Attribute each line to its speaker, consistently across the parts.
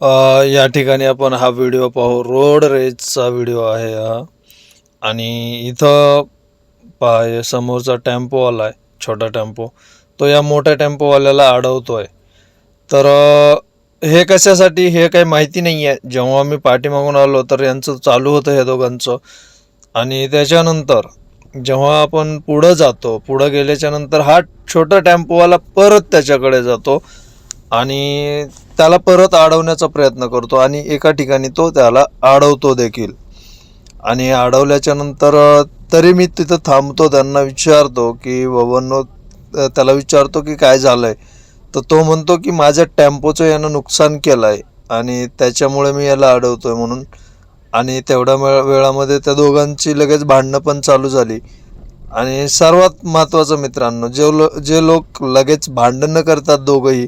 Speaker 1: या ठिकाणी आपण हा व्हिडिओ पाहू. रोड रेजचा व्हिडिओ आहे हा. आणि इथं पहा समोरचा टेम्पोवाला आहे छोटा टेम्पो. तो या मोठ्या टेम्पोवाल्याला अडवतोय. तर हे कशासाठी हे काही माहिती नाही आहे जेव्हा मी पाठीमागून आलो तर यांचं चालू होतं हे दोघांचं. आणि त्याच्यानंतर जेव्हा आपण पुढं जातो पुढं गेल्याच्यानंतर हा छोटा टेम्पोवाला परत त्याच्याकडे जातो. आणि त्याला परत अडवण्याचा प्रयत्न करतो आणि एका ठिकाणी तो त्याला अडवतो देखील. आणि अडवल्याच्या नंतर तरी मी तिथं थांबतो त्यांना विचारतो की बाबांनो त्याला विचारतो की काय झालं आहे तर तो म्हणतो की माझ्या टेम्पोचं यानं नुकसान केलं आहे आणि त्याच्यामुळे मी याला अडवतो आहे म्हणून. आणि तेवढ्या वेळा वेळामध्ये त्या दोघांची लगेच भांडणं पण चालू झाली. आणि सर्वात महत्त्वाचं मित्रांनो जे लो जे लोक लगेच भांडणं करतात दोघंही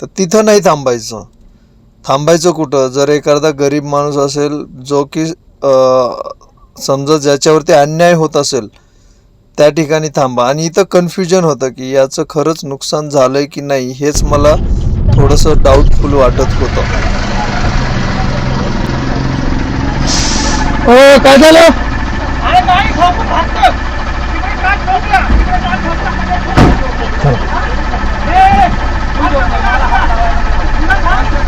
Speaker 1: तर तिथं नाही थांबायचं. थांबायचं कुठं? जर एखादा गरीब माणूस असेल जो की समजा ज्याच्यावरती अन्याय होत असेल त्या ठिकाणी थांबा. आणि इथं कन्फ्युजन होतं की याचं खरंच नुकसान झालंय की नाही हेच मला थोडंसं डाऊटफुल वाटत होतं.
Speaker 2: हो काय झालं
Speaker 3: अरे नाही ठोकून भागतो तिकडे काय ठोकला तिकडे काय ठोकला ए, तुला थांब, तुला थांबले का? थांब, लाईन का चालली आहे?
Speaker 2: चला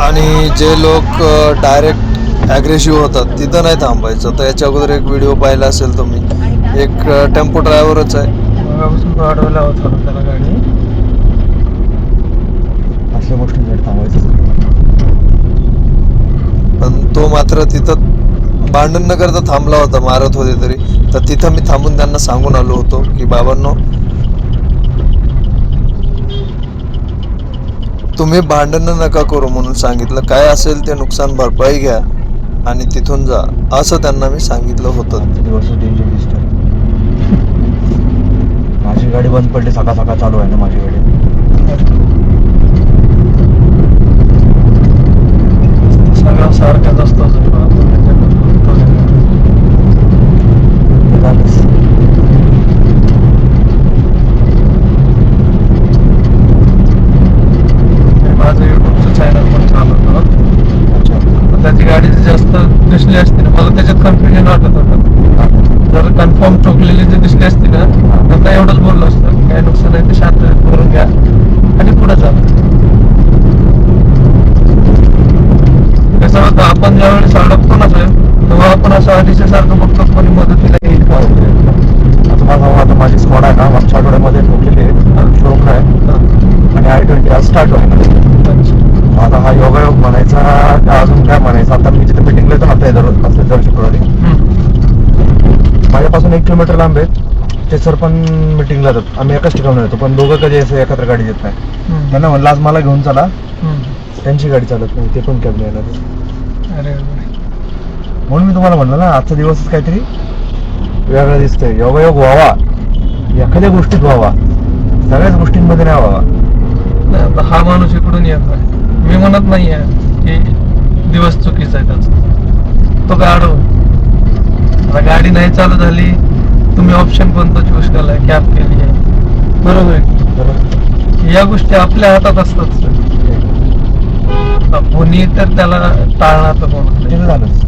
Speaker 1: आणि जे लोक डायरेक्ट ॲग्रेसिव्ह होतात तिथं नाही थांबायचं. तर याच्या अगोदर एक व्हिडिओ पाहिला असेल तुम्ही. एक टेम्पो ड्रायव्हरच आहे.
Speaker 2: अडवला होता त्याला गाडी. असल्या गोष्टींसाठी थांबायचं.
Speaker 1: पण तो मात्र तिथं भांडण न करता थांबला होता मारत होते तरी. तर तिथं मी थांबून त्यांना सांगून आलो होतो की बाबांनो तुम्ही भांडण नका करू म्हणून सांगितलं. काय असेल ते नुकसान भरपाई घ्या आणि तिथून जा. असं त्यांना मी सांगितलं होतं.
Speaker 2: माझी गाडी बंद पडली सकाळ सकाळ चालू आहे ना माझी गाडी
Speaker 1: सगळं सारखंच असतं
Speaker 2: झालंच.
Speaker 1: माझं युट्यूबचं चॅनल पण चालवतं
Speaker 2: अच्छा
Speaker 1: त्याची गाडी जास्त दिसली असती ना मला त्याच्यात कन्फ्युजन वाटत होतं. जर कन्फर्म चुकलेली जर दिसली असती ना तर काय एवढंच बोललो असतं काय नुकसान आहे ते शांत करून घ्या. आणि पुढे जा. कसं होतं आपण ज्यावेळेस अडकतो ना साहेब तेव्हा आपण असं अडीचशे सारखं बघतो कोणी मदतीला येईल का?
Speaker 2: आता माझा आता माझी स्कॉड आहे ना मागच्या आठवड्यामध्ये ठोकलेली आहे. शोक आहे. आणि आय ट्वेंटी आज स्टार्ट होईल आता हा योगायोग म्हणायचा का अजून काय म्हणायचं आता मी जिथे मिटिंगला येतो आता दर असते दर शुक्रवारी माझ्यापासून एक किलोमीटर लांब आहे. ते सर पण मिटिंगला जातात. आम्ही एकाच ठिकाणी येतो पण दोघं कधी असं एकत्र गाडी येत नाही. त्यांना म्हणलं आज मला घेऊन चला. त्यांची गाडी चालत नाही ते पण कॅब येणार
Speaker 1: अरे
Speaker 2: म्हणून मी तुम्हाला म्हणलं ना आजचा दिवसच काहीतरी वेगळा दिसतोय. योगायोग व्हावा. एखाद्या गोष्टीत व्हावा. सगळ्याच गोष्टींमध्ये नाही व्हावा.
Speaker 1: आता हा माणूस इकडून येत मी म्हणत नाहीये की दिवस चुकीचा आहे त्याचा. तो गाडो आता गाडी नाही चालू झाली तुम्ही ऑप्शन कोणतं चूज केलाय? कॅब केली आहे. बरोबर आहे. या गोष्टी आपल्या हातात असतात कोणी तर त्याला टाळणार तर कोण?
Speaker 2: झालंच.